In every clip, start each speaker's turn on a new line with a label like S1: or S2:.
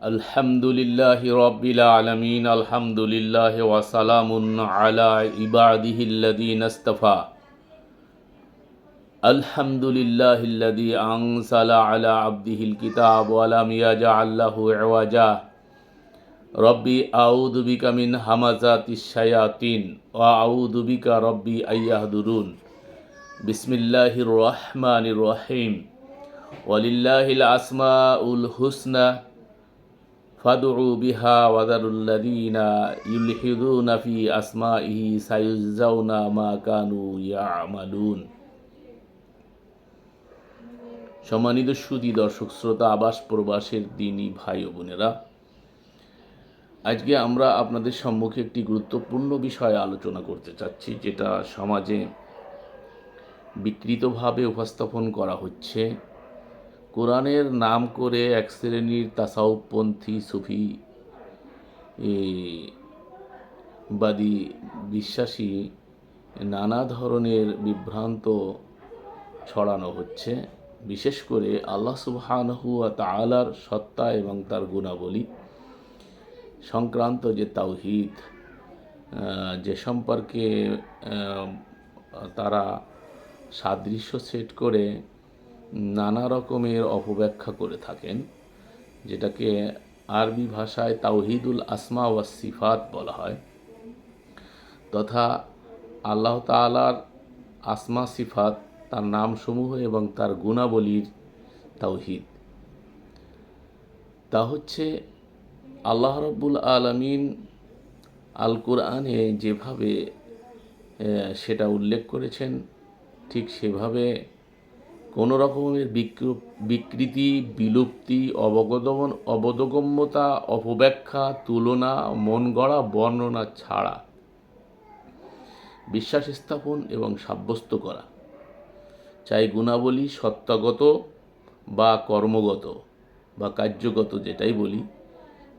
S1: আলহামদুলিল্লাহ রবিল আলমিন, আলহামদুলিল্লাহ ওয়াসালামুন আলা ইবাদিহিল্লাদিনস্তফা আলহামদুলিল্লাহিল্লাদি আংসালা আলা আব্দিহিল কিতাব আলাম ইয়াজা আল্লাহ এওয়াজা রব্বি আউদুবিকা মিন হামাজাতি শায়াতিন ও আউদুবিকা রব্বি আয়াহদুরুন বিসমিল্লাহির রহমানির রহিম। ওয়ালিল্লাহিল আসমাউল হুসনা। فادعوا بها وذروا الذين يلحدون في أسمائه سيجزون ما كانوا يعملون সম্মানিত সুদী দর্শক শ্রোতা আবাস প্রবাসের দিনী ভাই ও বোনেরা আজকে আমরা আপনাদের সম্মুখে একটি গুরুত্বপূর্ণ বিষয়ে আলোচনা করতে চাচ্ছি যেটা সমাজে বিকৃতভাবে উপস্থাপন করা হচ্ছে কোরআনের নাম করে এক শ্রেণির তাসাউপন্থী সুফি বাদী বিশ্বাসী নানা ধরনের বিভ্রান্ত ছড়ানো হচ্ছে। বিশেষ করে আল্লাহ সুবহানহু ওয়া তাআলার সত্তা এবং তার গুণাবলী সংক্রান্ত যে তাওহিদ যে সম্পর্কে তারা সাদৃশ্য সেট করে নানা রকমের অপব্যাখ্যা করে থাকেন, যেটাকে আরবি ভাষায় তাওহিদুল আসমা ওয়া সিফাত বলা হয়, তথা আল্লাহ তাআলার আসমা সিফাত, তার নামসমূহ এবং তার গুণাবলীর তাওহিদ। তা হচ্ছে আল্লাহ রব্বুল আলমিন আল কোরআনে যেভাবে সেটা উল্লেখ করেছেন, ঠিক সেভাবে কোনো রকমের বিকৃতি, বিলুপ্তি অবগতমন অবদগম্যতা, অপব্যাখ্যা, তুলনা মন গড়া বর্ণনা ছাড়া। বিশ্বাস স্থাপন এবং সাব্যস্ত করা। চাই গুণাবলী সত্তাগত বা কর্মগত বা কার্যগত যেটাই বলি,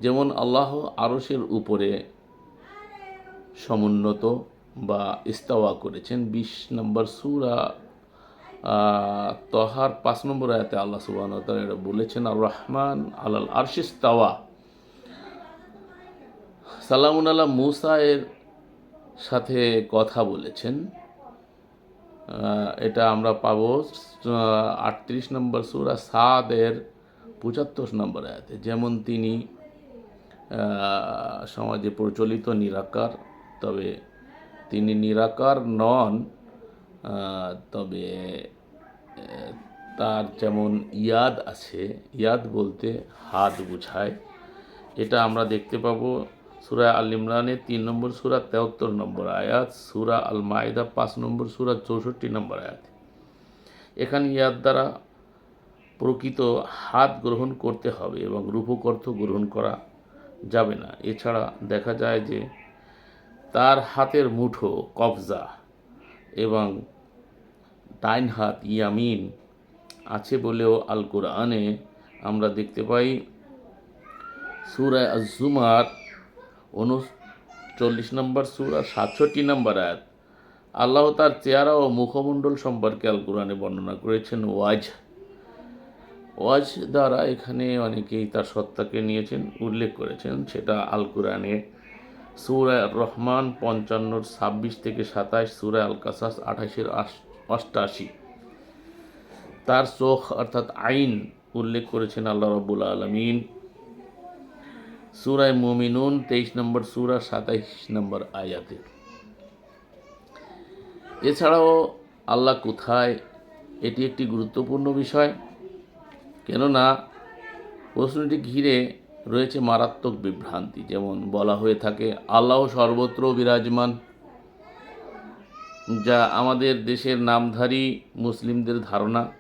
S1: যেমন আল্লাহ আরসের উপরে সমুন্নত বা ইস্তাওয়া করেছেন। বিশ নম্বর সুরা তহার পাঁচ নম্বর আয়াতে আল্লাহ সুবাহ এটা বলেছেন আর রহমান আলাল আরশিস্তাওয়া সালামুন আল্লাহ মুসা এর সাথে কথা বলেছেন। এটা আমরা পাবো আটত্রিশ নম্বর সুরা সাদের পঁচাত্তর নম্বর আয়াতে। যেমন তিনি সমাজে প্রচলিত নিরাকার, তবে তিনি নিরাকার নন। তবে তার যেমন ইয়াদ আছে, ইয়াদ বলতে হাত বোঝায়, এটা আমরা দেখতে পাবো সুরা আল ইমরানের তিন নম্বর সুরা, তেহত্তর নম্বর আয়াত, সুরা আল মায়দা পাঁচ নম্বর সুরা, চৌষট্টি নম্বর আয়াত। এখানে ইয়াদ দ্বারা প্রকৃত হাত গ্রহণ করতে হবে এবং রূপক অর্থ গ্রহণ করা যাবে না। এছাড়া দেখা যায় যে তার হাতের মুঠো কবজা এবং ডাইন হাত ইয়ামিন আছে বলেও আল কোরআনে আমরা দেখতে পাই। সুরা জুমার উনচল্লিশ নম্বর সুরা, সাতষট্টি নম্বর আয়াত। আল্লাহ তার চেহারা ও মুখমণ্ডল সম্পর্কে আল কোরআনে বর্ণনা করেছেন, ওয়াজ। ওয়াজ দ্বারা এখানে অনেকেই তার সত্তাকে নিয়েছেন, উল্লেখ করেছেন, সেটা আল কোরআনে সুরা রহমান পঞ্চান্নর ছাব্বিশ থেকে সাতাশ সুরা আল কাসাস আঠাশের অষ্টাশি। তার চোখ অর্থাৎ আইন উল্লেখ করেছেন আল্লাহ রব্বুল আলমিন। সুরায় মুমিনুন তেইশ নম্বর সুরা, সাতাইশ নম্বর আয়াতে। এছাড়াও আল্লাহ কোথায়? এটি একটি গুরুত্বপূর্ণ বিষয়। কেননা প্রশ্নটি ঘিরে রয়েছে মারাত্মক বিভ্রান্তি। যেমন বলা হয়ে থাকে, আল্লাহ সর্বত্র বিরাজমান, যা আমাদের দেশের নামধারী মুসলিমদের ধারণা।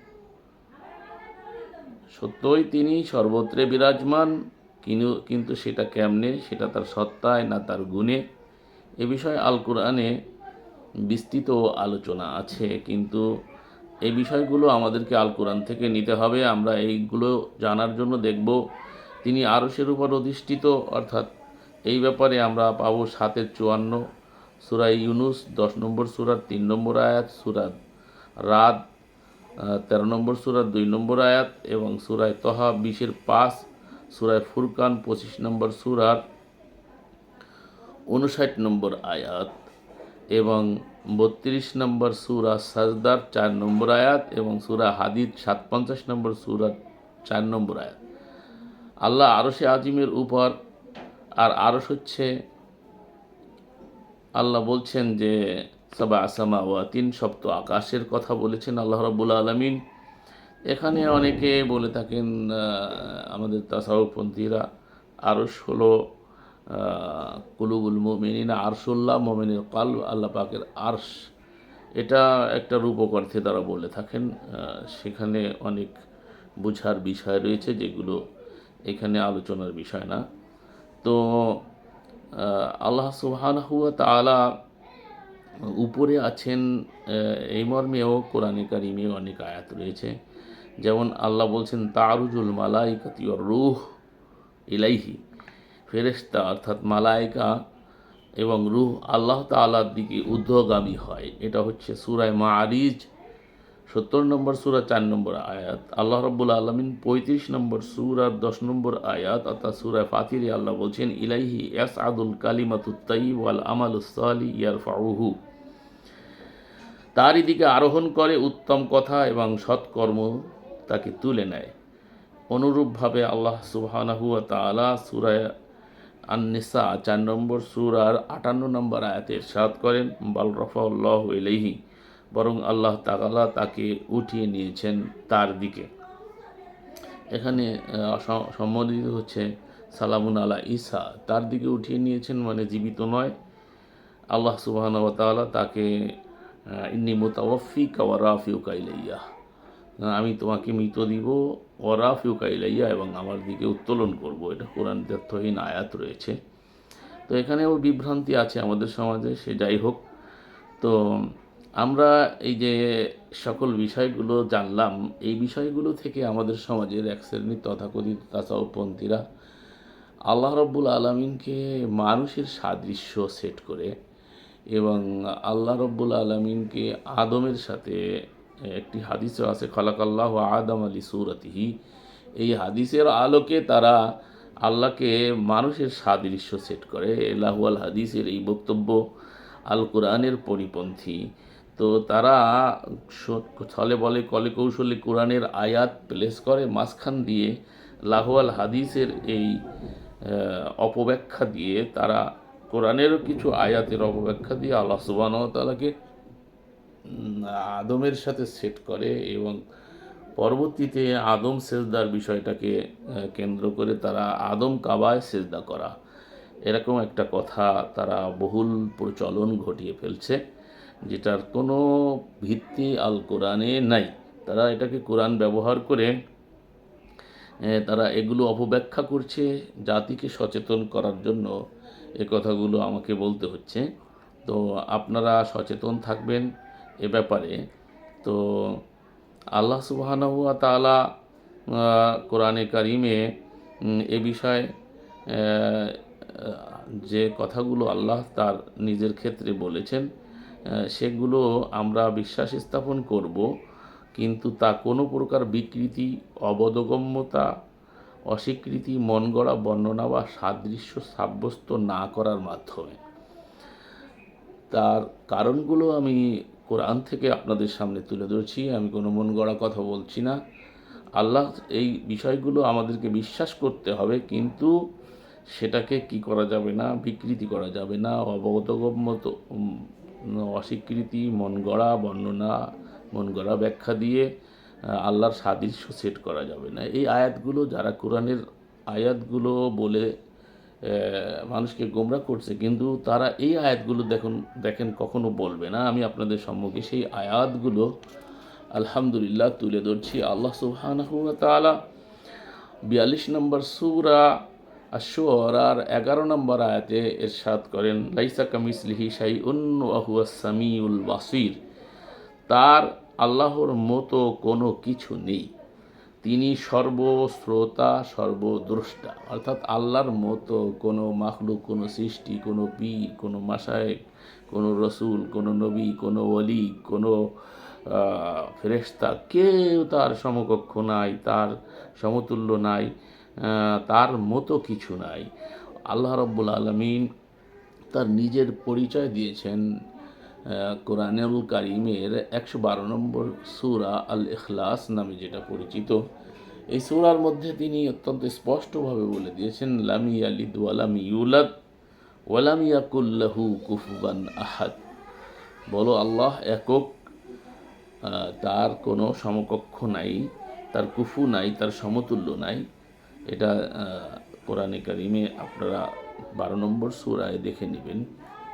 S1: সত্যই তিনি সর্বত্রে বিরাজমান, কিনু- কিন্তু সেটা কেমনে, সেটা তার সত্তায় না তার গুণে, এ বিষয়ে আল কোরআনে বিস্তৃত আলোচনা আছে। কিন্তু এই বিষয়গুলো আমাদেরকে আল কোরআন থেকে নিতে হবে। আমরা এইগুলো জানার জন্য দেখব। তিনি আরশের উপর অধিষ্ঠিত, অর্থাৎ এই ব্যাপারে আমরা পাবো সাতের চুয়ান্ন সুরা ইউনুস, দশ নম্বর সুরার তিন নম্বর আয়াত সুরাত রাত তেরো নম্বর সুরার দুই নম্বর আয়াত এবং সুরায় তহা বিশের পাঁচ, সুরায় ফুরকান পঁচিশ নম্বর সুরার উনষাট নম্বর আয়াত এবং বত্রিশ নম্বর সুরা সাজদার চার নম্বর আয়াত এবং সুরা হাদিদ সাত পঞ্চাশ নম্বর সুরার চার নম্বর আয়াত। আল্লাহ আরশে আজিমের উপর, আর আরশ হচ্ছে, আল্লাহ বলছেন যে, সবা আসামা ওয়া তিন সপ্ত আকাশের কথা বলেছেন আল্লাহ রাবুল আলমিন। এখানে অনেকে বলে থাকেন আমাদের তাসাউপন্থীরা আরশ হলো কুলুবুল মোমিনিনা আরশুল্লাহ মোমিনের কাল আল্লাহ পাকের আরশ। এটা একটা রূপক অর্থে তারা বলে থাকেন সেখানে অনেক বুঝার বিষয় রয়েছে যেগুলো এখানে আলোচনার বিষয় না। তো আল্লাহ সুবহানাহু ওয়া তাআলা উপরে আছেন এই মর্মেও কোরআনে কারিমে অনেক আয়াত রয়েছে। যেমন আল্লাহ বলছেন, তারুজুল মালাইকাতি ওর রুহ ইলাইহি, ফেরেশতা অর্থাৎ মালাইকা এবং রুহ আল্লাহ তাআলার দিকে ঊর্ধ্বগামী হয়। এটা হচ্ছে সুরায় মারিজ সত্তর নম্বর সুরা চার নম্বর আয়াত। আল্লাহ রব্বুল আলমিন পঁয়ত্রিশ নম্বর সুরার দশ নম্বর আয়াত, অর্থাৎ সুরায় ফাতিরে আল্লাহ বলছেন, ইলাইহি ইয়াস আদুল কালিমাতুত্তাই ওয়াল আমাল আমালুসালি ইয়ার ফাউহু তারই দিকে আরোহণ করে উত্তম কথা এবং সৎকর্ম তাকে তুলে নেয়। অনুরূপভাবে আল্লাহ সুবহানাহু ওয়া তাআলা সুরায় আন্নিসা চার নম্বর সুরার আটান্ন নম্বর আয়াতে সাদ করেন, বাল রফাউল্লাহ ইলাইহি। বরং আল্লাহ তাআলা তাকে উঠিয়ে নিয়েছেন তার দিকে। এখানে সম্বোধিত হচ্ছে সালামুন আলা ঈসা। তার দিকে উঠিয়ে নিয়েছেন মানে জীবিত নয়। আল্লাহ সুবহান ওয়া তাআলা তাকে ইন্নি মুতাওয়াফি কাওয়ারাফিউ কাইলাইয়া আমি তোমাকে মৃত দিব ওরাফিউ কাইলাইয়া এবং আমার দিকে উত্তোলন করব। এটা কোরআন তথ্যহীন আয়াত রয়েছে। তো এখানেও বিভ্রান্তি আছে আমাদের সমাজে, সে যাই হোক। তো আমরা এই যে সকল বিষয়গুলো জানলাম, এই বিষয়গুলো থেকে আমাদের সমাজের এক শ্রেণির তথাকথিত তাসাউপন্থীরা আল্লাহ রব্বুল আলমিনকে মানুষের সাদৃশ্য সেট করে এবং আল্লাহ রব্বুল আলমিনকে আদমের সাথে একটি হাদিসও আছে, খলাকাল্লাহ আদম আলী সুরতিহি। এই হাদিসের আলোকে তারা আল্লাহকে মানুষের সাদৃশ্য সেট করে। এলাহুয়াল হাদিসের এই বক্তব্য আল কোরআনের পরিপন্থী। তো তারা ছলে বলে কলে কৌশলে কোরআনের আয়াত প্লেস করে মাঝখান দিয়ে লাহওয়াল হাদিসের এই অপব্যাখ্যা দিয়ে তারা কোরআনেরও কিছু আয়াতের অপব্যাখ্যা দিয়ে আল্লাহ সুবাহ তালাকে আদমের সাথে সেট করে এবং পরবর্তীতে আদম সেজদার বিষয়টাকে কেন্দ্র করে তারা আদম কাবায় সেজদা করা। এরকম একটা কথা তারা বহুল প্রচলন ঘটিয়ে ফেলছে। যেটার কোনো ভিত্তি আল কোরআনে নাই। তারা এটাকে কোরআন ব্যবহার করে তারা এগুলো অপব্যাখ্যা করছে জাতিকে সচেতন করার জন্য। এ কথাগুলো আমাকে বলতে হচ্ছে। তো আপনারা সচেতন থাকবেন এ ব্যাপারে। তো আল্লাহ সুবহানাহু ওয়া তাআলা আহ, কোরআনে কারিমে এ বিষয়ে যে কথাগুলো আল্লাহ তার নিজের ক্ষেত্রে বলেছেন সেগুলো আমরা বিশ্বাস স্থাপন করব কিন্তু তা কোনো প্রকার বিকৃতি অবদগম্যতা অস্বীকৃতি মন গড়া বর্ণনা বা সাদৃশ্য সাব্যস্ত না করার মাধ্যমে। তার কারণগুলো আমি কোরআন থেকে আপনাদের সামনে তুলে ধরছি আমি কোনো মন গড়া কথা বলছি না। আল্লাহ এই বিষয়গুলো আমাদেরকে বিশ্বাস করতে হবে কিন্তু সেটাকে কি করা যাবে না বিকৃতি করা যাবে না অবগতগম্যত উম, অস্বীকৃতি, মন গড়া, বর্ণনা, মন গড়া ব্যাখ্যা দিয়ে আল্লাহর সাদৃশ্য সেট করা যাবে না। এই আয়াতগুলো যারা কোরআনের আয়াতগুলো বলে মানুষকে গোমরা করছে, কিন্তু তারা এই আয়াতগুলো দেখুন, দেখেন কখনো বলবে না। আমি আপনাদের সম্মুখে সেই আয়াতগুলো আলহামদুলিল্লাহ তুলে ধরছি। আল্লাহ সুবহানাহু বিয়াল্লিশ নম্বর সুরা আশুরার এগারো নম্বর আয়াতে এরশাদ করেন লাইসা কামিসলিহি শাই সামিউল বাসির। তার আল্লাহর মতো কোনো কিছু নেই। তিনি সর্বশ্রোতা সর্বদ্রষ্টা। অর্থাৎ আল্লাহর মতো কোনো মাখলুক কোনো সৃষ্টি কোনো পীর কোনো মাসায় কোনো রসুল কোনো নবী কোনো অলি কোনো আহ, ফেরেশতা কেউ তার সমকক্ষ নাই তার সমতুল্য নাই। তার মতো কিছু নাই। আল্লাহ রব্বুল আলমিন তার নিজের পরিচয় দিয়েছেন কোরআনুল কারিমের একশো বারো নম্বর সুরা আল ইখলাস নামে যেটা পরিচিত। এই সুরার মধ্যে তিনি অত্যন্ত স্পষ্টভাবে বলে দিয়েছেন, লামি আলিদ ওয়ালাম ইউলাদ ওয়ালাম ইয়াকুল্লাহু কুফুবান আহাদ। বলো, আল্লাহ একক তার কোনো সমকক্ষ নাই, তার কুফু নাই, তার সমতুল্য নাই। এটা কোরআনে কারিমে আপনারা বারো নম্বর সুরায় দেখে নেবেন।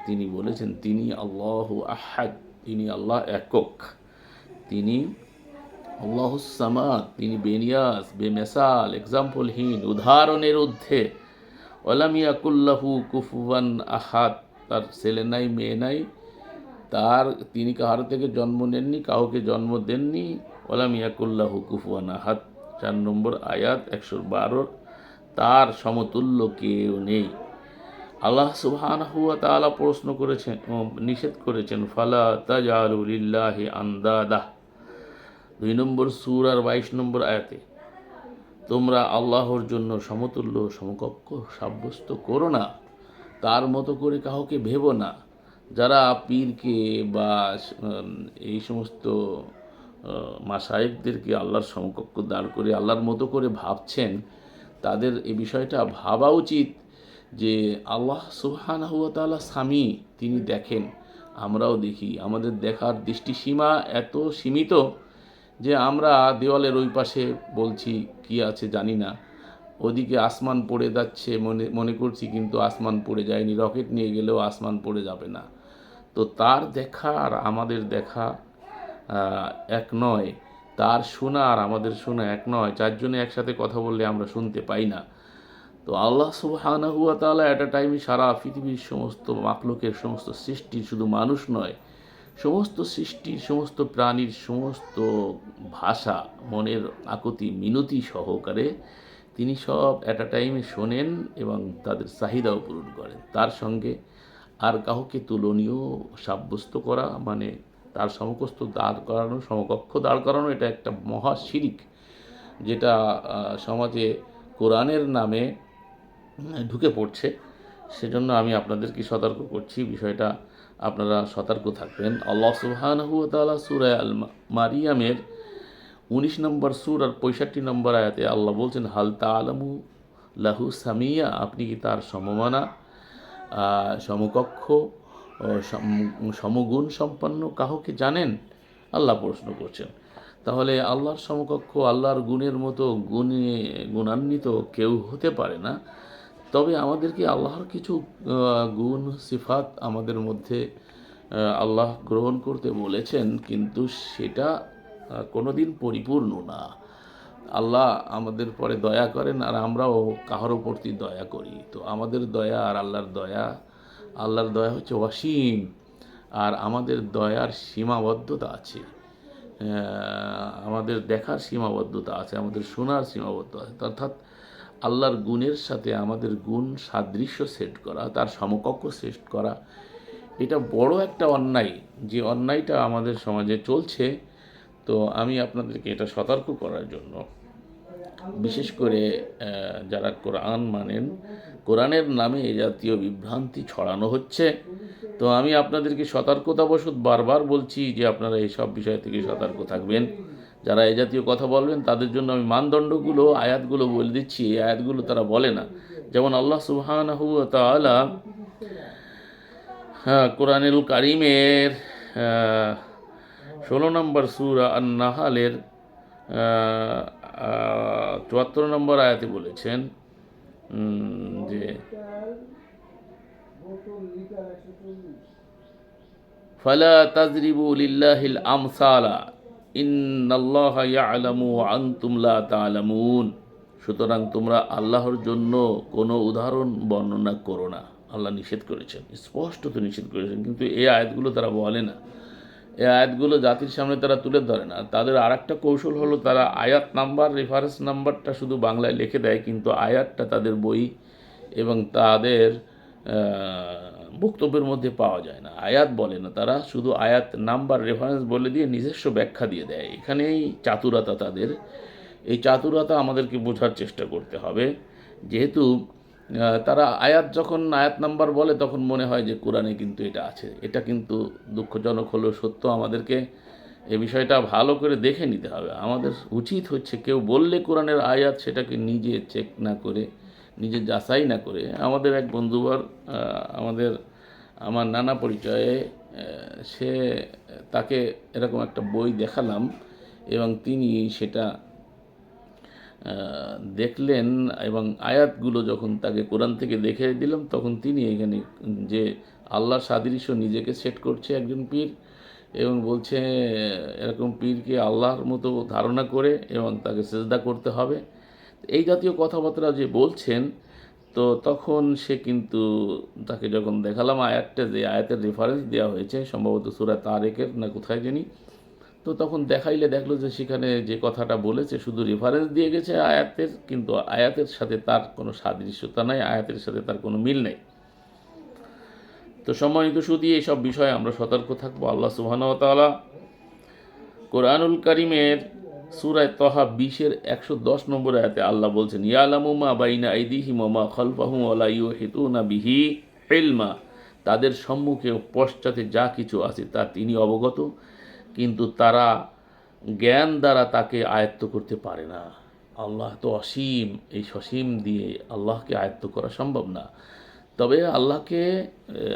S1: তিনি বলেছেন, তিনি আল্লাহ আহাদ, তিনি আল্লাহ একক। তিনি আল্লাহ সামাদ, তিনি বেনিয়াস বেমেসাল, এক্সাম্পলহীন, উদাহরণের ঊর্ধ্বে। ওলামিয়াকুল্লাহু কুফুয়ান আহাদ, তার ছেলে নাই, মেয়ে নাই, তার, তিনি কাহার থেকে জন্ম নেননি, কাউকে জন্ম দেননি। ওলামিয়াকুল্লাহু কুফুয়ান আহাদ চার নম্বর আয়াত একশো বারোর, তার সমতুল্য কেউ নেই। আল্লাহ সুবহান হুয়া তাআলা প্রশ্ন করেছেন নিষেধ করেছেন, ফালা তাজালুলিল্লাহি আন্দাদাহ দুই নম্বর সুর আর বাইশ নম্বর আয়াতে, তোমরা আল্লাহর জন্য সমতুল্য, সমকক্ষ, সাব্যস্ত করো না। তার মতো করে কাউকে ভেবো না। যারা পীরকে বা এই সমস্ত মাসায়েকদেরকে আল্লাহর সমকক্ষ দাঁড় করে আল্লাহর মতো করে ভাবছেন, তাদের এ বিষয়টা ভাবা উচিত যে আল্লাহ সুবহান হুয়া তাআলা স্বামী তিনি দেখেন, আমরাও দেখি। আমাদের দেখার দৃষ্টিসীমা এত সীমিত যে আমরা দেওয়ালের ওই পাশে বলছি, কি আছে জানি না। ওদিকে আসমান পড়ে যাচ্ছে, মনে মনে করছি কিন্তু আসমান পড়ে যায়নি। রকেট নিয়ে গেলেও আসমান পড়ে যাবে না। তো তার দেখা আর আমাদের দেখা এক নয়। তার শোনা আর আমাদের শোনা এক নয়। চারজনে একসাথে কথা বললে আমরা শুনতে পাই না। তো আল্লাহ সুবহানাহু হুয়া তাআলা অ্যাট আ টাইমে সারা পৃথিবীর সমস্ত মাকলুকের সমস্ত সৃষ্টি শুধু মানুষ নয়, সমস্ত সৃষ্টির, সমস্ত প্রাণীর, সমস্ত ভাষা, মনের আকুতি, মিনতি সহকারে তিনি সব অ্যাট আ টাইমে শোনেন এবং তাদের চাহিদাও পূরণ করেন। তার সঙ্গে আর কাউকে তুলনীয় সাব্যস্ত করা মানে তার সমকস্ত দাঁড় করানো, সমকক্ষ দাঁড় করানো এটা একটা মহা শিরিক, যেটা সমাজে কোরআনের নামে ঢুকে পড়ছে। সেজন্য আমি আপনাদেরকে সতর্ক করছি, বিষয়টা আপনারা সতর্ক থাকবেন। আল্লাহ সুবহানাহু ওয়া তাআলা আল মারিয়ামের উনিশ নম্বর সুর আর পঁয়ষট্টি নম্বর আয়াতে আল্লাহ বলছেন হালতা আলমু লাহু সামিয়া আপনি কি তার সমমানা সমকক্ষ সমগুণ সম্পন্ন কাহকে জানেন? আল্লাহ প্রশ্ন করছেন। তাহলে আল্লাহর সমকক্ষ আল্লাহর গুণের মতো গুণে গুণান্বিত কেউ হতে পারে না। তবে আমাদেরকে আল্লাহর কিছু গুণ সিফাত আমাদের মধ্যে আল্লাহ গ্রহণ করতে বলেছেন কিন্তু সেটা আহ, কোনোদিন পরিপূর্ণ না। আল্লাহ আমাদের পরে দয়া করেন আর আমরাও কাহারও প্রতি দয়া করি। তো আমাদের দয়া আর আল্লাহর দয়া আল্লাহর দয়া হচ্ছে অসীম, আর আমাদের দয়ার সীমাবদ্ধতা আছে। আমাদের দেখার সীমাবদ্ধতা আছে, আমাদের শোনার সীমাবদ্ধতা আছে। অর্থাৎ আল্লাহর গুণের সাথে আমাদের গুণ সাদৃশ্য সেট করা, তার সমকক্ষ সেট করা, এটা বড় একটা অন্যায়। যে অন্যায়টা আমাদের সমাজে চলছে, তো আমি আপনাদেরকে এটা সতর্ক করার জন্য। বিশেষ করে যারা কোরআন মানেন কোরআনের নামে এ জাতীয় বিভ্রান্তি ছড়ানো হচ্ছে। তো আমি আপনাদেরকে সতর্কতাবশত বারবার বলছি যে আপনারা এইসব বিষয় থেকে সতর্ক থাকবেন। যারা এ জাতীয় কথা বলবেন, তাদের জন্য আমি মানদণ্ডগুলো, আয়াতগুলো বলে দিচ্ছি। এই আয়াতগুলো তারা বলে না। যেমন আল্লাহ ওয়া তাআলা হ্যাঁ কোরআনুল কারিমের ষোলো নম্বর সুরা আর নাহালের চুয়াত্তর নম্বর আয়াতে বলেছেন যে ফালা তাজরিবু লিল্লাহিল আমসালা ইন্নাল্লাহা ইয়ালামু আনতুম লা তা'লামুন সুতরাং তোমরা আল্লাহর জন্য কোনো উদাহরণ বর্ণনা করো না। আল্লাহ নিষেধ করেছেন স্পষ্টত নিষেধ করেছেন কিন্তু এই আয়াতগুলো তারা বলে না। এই আয়াতগুলো জাতির সামনে তারা তুলে ধরে না। তাদের আর একটা কৌশল হলো তারা আয়াত নাম্বার রেফারেন্স নাম্বারটা শুধু বাংলায় লিখে দেয়, কিন্তু আয়াতটা তাদের বই এবং তাদের বক্তব্যের মধ্যে পাওয়া যায় না। আয়াত বলে না, তারা শুধু আয়াত নাম্বার রেফারেন্স বলে দিয়ে নিজস্ব ব্যাখ্যা দিয়ে দেয়। এখানেই চাতুরতা তাদের। এই চাতুরতা আমাদেরকে বোঝার চেষ্টা করতে হবে। যেহেতু তারা আয়াত যখন আয়াত নাম্বার বলে, তখন মনে হয় যে কোরআনে কিন্তু এটা আছে। এটা কিন্তু দুঃখজনক হলেও সত্য। আমাদেরকে এ বিষয়টা ভালো করে দেখে নিতে হবে। আমাদের উচিত হচ্ছে কেউ বললে কোরআনের আয়াত সেটাকে নিজে চেক না করে, নিজে যাচাই না করে। আমাদের এক বন্ধুবার আমাদের, আমার নানা পরিচয়ে সে তাকে এরকম একটা বই দেখালাম এবং তিনি সেটা দেখলেন এবং আয়াতগুলো যখন তাকে কোরআন থেকে দেখে দিলাম, তখন তিনি এখানে যে আল্লাহর সাদৃশ্য নিজেকে সেট করছে একজন পীর এবং বলছে, এরকম পীরকে আল্লাহর মতো ধারণা করে এবং তাকে সেজদা করতে হবে। এই জাতীয় কথাবার্তা যে বলছেন, তো তখন সে কিন্তু তাকে যখন দেখালাম আয়াতটা, যে আয়াতের রেফারেন্স দেওয়া হয়েছে, সম্ভবত সুরা তারেকের না কোথায় জানি তো তখন দেখাইলে দেখল যে সেখানে যে কথাটা বলেছে, শুধু রেফারেন্স দিয়ে গেছে আয়াতের, কিন্তু আয়াতের সাথে তার কোনো সাদৃশ্যতা নাই, আয়াতের সাথে তার কোনো মিল নেই। তো সম্মানিত শুধু এইসব বিষয়ে আমরা সতর্ক থাকব। আল্লাহ সুবাহানতালা কোরআনুল করিমের সুরায় তহা বিশের একশো দশ নম্বর আয়াতে আল্লাহ বলছেন ইয়ালামুমা বাইনা আইদিহিম মা খলফাহুম আলা ইউ হেতুনা বিহি ইলমা। তাদের সম্মুখে পশ্চাতে যা কিছু আছে তা তিনি অবগত। কিন্তু তারা জ্ঞান দ্বারা তাকে আয়ত্ত করতে পারে না। আল্লাহ তো অসীম, এই সসীম দিয়ে আল্লাহকে আয়ত্ত করা সম্ভব না। তবে আল্লাহকে,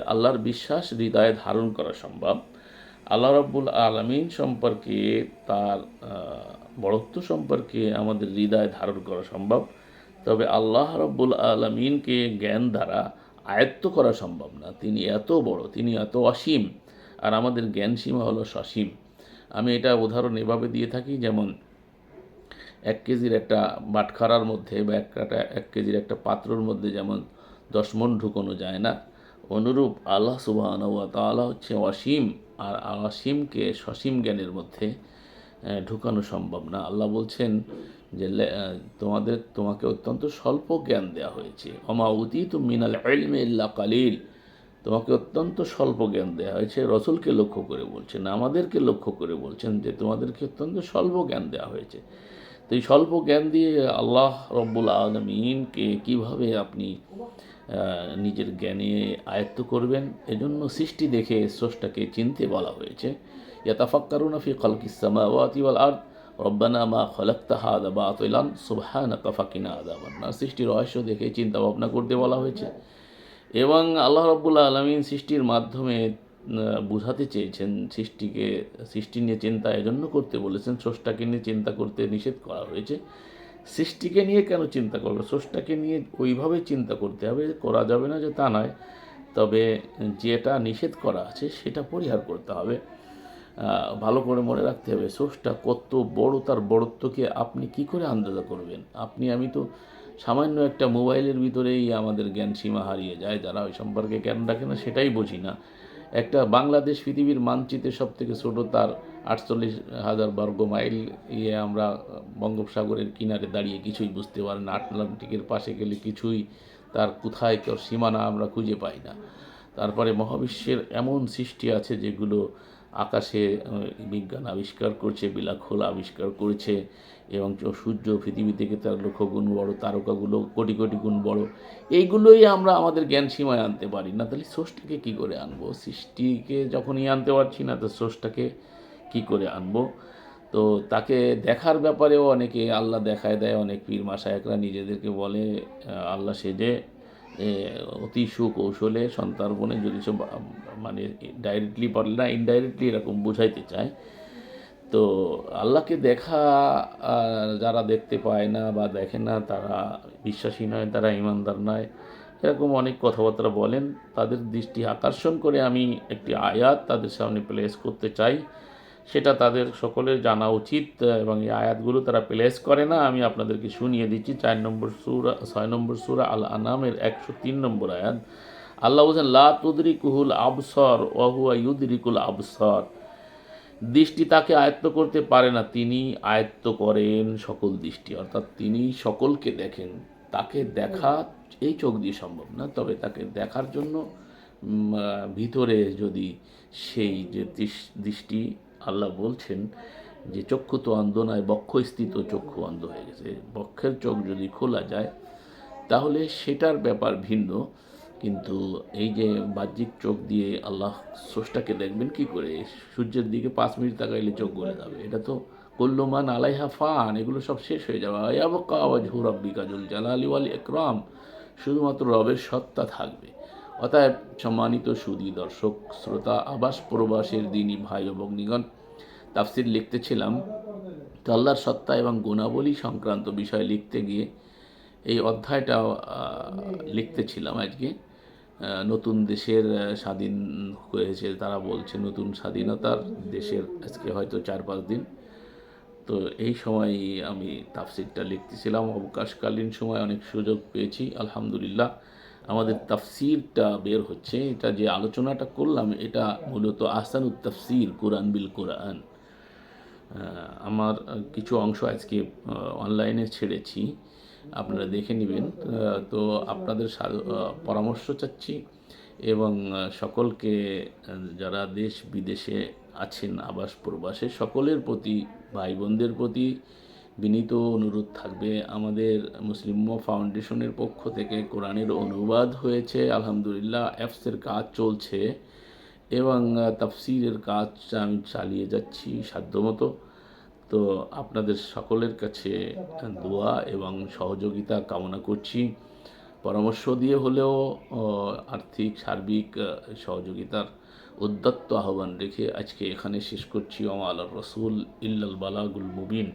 S1: আল্লাহর বিশ্বাস, হৃদয়ে ধারণ করা সম্ভব। আল্লাহ রব্বুল আলমিন সম্পর্কে তার বড়ত্ব সম্পর্কে আমাদের হৃদয় ধারণ করা সম্ভব। তবে আল্লাহ রব্বুল আলমিনকে জ্ঞান দ্বারা আয়ত্ত করা সম্ভব না। তিনি এত বড়, তিনি এত অসীম। আর আমাদের জ্ঞান সীমা হলো সসীম। আমি এটা উদাহরণ এভাবে দিয়ে থাকি, যেমন এক কেজির একটা বাটখারার মধ্যে বা একটা এক কেজির একটা পাত্রর মধ্যে যেমন দশ মন ঢুকানো যায় না, অনুরূপ আল্লাহ সুবাহ তাআলা হচ্ছে অসীম আর অসীমকে সসীম জ্ঞানের মধ্যে ঢুকানো সম্ভব না। আল্লাহ বলছেন যে তোমাদের তোমাকে অত্যন্ত স্বল্প জ্ঞান দেওয়া হয়েছে। অমা উদিত মিনাল ইলমে ইল্লা কালিল। তোমাকে অত্যন্ত স্বল্প জ্ঞান দেওয়া হয়েছে। রসুলকে লক্ষ্য করে বলছেন, আমাদেরকে লক্ষ্য করে বলছেন যে তোমাদেরকে অত্যন্ত স্বল্প জ্ঞান দেওয়া হয়েছে। তো এই স্বল্প জ্ঞান দিয়ে আল্লাহ রব্বুল আলমিনকে কীভাবে আপনি নিজের জ্ঞানে আয়ত্ত করবেন? এজন্য সৃষ্টি দেখে স্রষ্টাকে চিনতে বলা হয়েছে, ইয়াতাফাক্কারুনা ফি খালকিস সামাওয়াতি ওয়াল আরদ, রব্বানা মা খালাকতা হাদা বাতিলান, সুবহানাকা ফাকিনা আযাবান। নার সৃষ্টির রহস্য দেখে চিন্তা ভাবনা করতে বলা হয়েছে। এবং আল্লাহ রব্বুল্লা আলমিন সৃষ্টির মাধ্যমে বুঝাতে চেয়েছেন সৃষ্টিকে, সৃষ্টি নিয়ে চিন্তা এজন্য করতে বলেছেন, স্রষ্টাকে নিয়ে চিন্তা করতে নিষেধ করা হয়েছে। সৃষ্টিকে নিয়ে কেন চিন্তা করবে? স্রষ্টাকে নিয়ে ওইভাবে চিন্তা করতে হবে, করা যাবে না যে তা নয়। তবে যেটা নিষেধ করা আছে, সেটা পরিহার করতে হবে। ভালো করে মনে রাখতে হবে, স্রষ্টা কত বড়, তার বড়ত্বকে আপনি কি করে আন্দাজা করবেন? আপনি, আমি তো সামান্য একটা মোবাইলের ভিতরেই আমাদের জ্ঞান সীমা হারিয়ে যায়, যারা ওই সম্পর্কে জ্ঞান রাখে না, সেটাই বুঝি না। একটা বাংলাদেশ পৃথিবীর মানচিত্রে সব থেকে ছোটো তার আটচল্লিশ হাজার বর্গ মাইল ইয়ে আমরা বঙ্গোপসাগরের কিনারে দাঁড়িয়ে কিছুই বুঝতে পারি না, আটলান্টিকের পাশে গেলে কিছুই তার কোথায় তোর সীমানা আমরা খুঁজে পাই না। তারপরে মহাবিশ্বের এমন সৃষ্টি আছে যেগুলো আকাশে বিজ্ঞান আবিষ্কার করছে, বিলাখোল আবিষ্কার করেছে এবং সূর্য পৃথিবী থেকে তার লক্ষ গুণ বড়, তারকাগুলো কোটি কোটি গুণ বড়। এইগুলোই আমরা আমাদের জ্ঞান সীমায় আনতে পারি। না তাহলে স্রষ্টাকে কী করে আনব? সৃষ্টিকে যখনই আনতে পারছি না, তো স্রষ্টাকে কী করে আনব? তো তাকে দেখার ব্যাপারেও অনেকে আল্লাহ দেখায় দেয়, অনেক পীর মাসায়করা নিজেদেরকে বলে আল্লাহ সেজে অতি সুকৌশলে সন্তার্পণে যদি সব মানে ডাইরেক্টলি পারলে না ইনডাইরেক্টলি এরকম বোঝাইতে চায় তো আল্লাহকে দেখা যারা দেখতে পায় না বা দেখে না, তারা বিশ্বাসী নয়, তারা ইমানদার নয়। এরকম অনেক কথাবার্তা বলেন। তাদের দৃষ্টি আকর্ষণ করে আমি একটি আয়াত তাদের সামনে প্লেস করতে চাই। সেটা তাদের সকলের জানা উচিত, এবং এই আয়াতগুলো তারা প্লেস করে না। আমি আপনাদেরকে শুনিয়ে দিচ্ছি, চার নম্বর সুরা, ছয় নম্বর সুরা আল আনামের একশো তিন নম্বর আয়াত। আল্লাহ বলছেন, লা তুদরি কুহুল আবসর ওয়াহুয়া ইউদরিকুল আবসর। দৃষ্টি তাকে আয়ত্ত করতে পারে না, তিনি আয়ত্ত করেন সকল দৃষ্টি। অর্থাৎ তিনি সকলকে দেখেন, তাকে দেখা এই চোখ দিয়ে সম্ভব না। তবে তাকে দেখার জন্য ভিতরে যদি সেই যে দৃষ্টি আল্লাহ বলছেন যে চক্ষু তো অন্ধ নয় বক্ষস্থিত চক্ষু অন্ধ হয়ে গেছে, বক্ষের চোখ যদি খোলা যায়, তাহলে সেটার ব্যাপার ভিন্ন। কিন্তু এই যে বাহ্যিক চোখ দিয়ে আল্লাহ স্রষ্টাকে দেখবেন কি করে? সূর্যের দিকে পাঁচ মিনিট তাকাইলে চোখ গলে যাবে। এটা তো কল্লমান আলাইহা ফান, এগুলো সব শেষ হয়ে যাবে। আয়াবকা আওয়াজ হুরাব্বি কাজুল জালালি ওয়াল একরাম শুধুমাত্র রবের সত্তা থাকবে। অতএব সম্মানিত সুদী দর্শক, শ্রোতা, আবাস প্রবাসের দিনই ভাই ও ভগ্নিগণ, তাফসির লিখতেছিলাম তো আল্লাহর সত্তা এবং গুণাবলী সংক্রান্ত বিষয় লিখতে গিয়ে এই অধ্যায়টা লিখতেছিলাম আজকে। নতুন দেশের স্বাধীন হয়েছে, তারা বলছে নতুন স্বাধীনতার দেশের আজকে হয়তো চার পাঁচ দিন। তো এই সময় আমি তাফসিরটা লিখতেছিলাম। অবকাশকালীন সময় অনেক সুযোগ পেয়েছি, আলহামদুলিল্লাহ। আমাদের তাফসিরটা বের হচ্ছে। এটা যে আলোচনাটা করলাম, এটা মূলত আহসানুত তাফসির, কোরআন বিল কোরআন। আমার কিছু অংশ আজকে অনলাইনে ছেড়েছি। আপনারা দেখে নেবেন। তো আপনাদের পরামর্শ চাচ্ছি এবং সকলকে যারা দেশ বিদেশে আছেন, আবাস প্রবাসে, সকলের প্রতি ভাই বোনদের প্রতি বিনীত অনুরোধ থাকবে। আমাদের মুসলিম ফাউন্ডেশনের পক্ষ থেকে কোরআনের অনুবাদ হয়েছে, আলহামদুলিল্লাহ, অ্যাপসের কাজ চলছে এবং তাফসিরের কাজ আমি চালিয়ে যাচ্ছি সাধ্যমতো। তো আপনাদের সকলের কাছে দোয়া এবং সহযোগিতা কামনা করছি। পরামর্শ দিয়ে হলেও আর্থিক, সার্বিক সহযোগিতার উদ্যত্ত আহ্বান রেখে আজকে এখানে শেষ করছি। ওমা আল্লাহ রসুল ইল্লাল বালাগুল মুবিন।